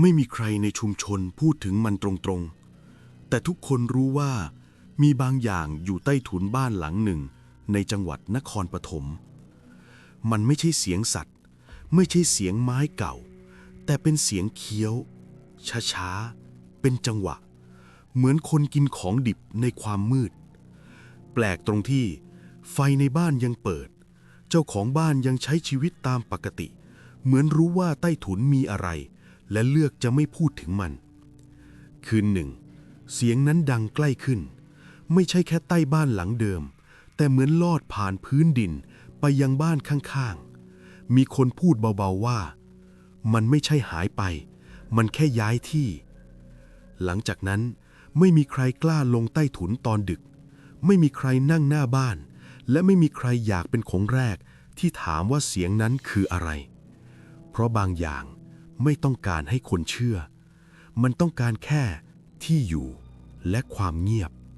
ไม่มีใครในชุมชนพูดถึงมันตรงๆ แต่ทุกคนรู้ว่ามีบางอย่างอยู่ใต้ถุนบ้านหลังหนึ่ง ในจังหวัดนครปฐม มันไม่ใช่เสียงสัตว์ ไม่ใช่เสียงไม้เก่า แต่เป็นเสียงเคี้ยว ช้าๆ เป็นจังหวะ เหมือนคนกินของดิบในความมืด แปลกตรงที่ไฟในบ้านยังเปิด เจ้าของบ้านยังใช้ชีวิตตามปกติ เหมือนรู้ว่าใต้ถุนมีอะไร และเลือกจะไม่พูดถึงมัน คืนหนึ่ง เสียงนั้นดังใกล้ขึ้น ไม่ใช่แค่ใต้บ้านหลังเดิม แต่เหมือนลอดผ่านพื้นดินไปยังบ้านข้างๆ มีคนพูดเบาๆว่า มันไม่ใช่หายไป มันแค่ย้ายที่ หลังจากนั้นไม่มีใครกล้าลงใต้ถุนตอนดึก ไม่มีใครนั่งหน้าบ้าน และไม่มีใครอยากเป็นของแรกที่ถามว่าเสียงนั้นคืออะไร เพราะบางอย่าง ไม่ต้องการให้คนเชื่อ มันต้องการแค่ที่อยู่และความเงียบ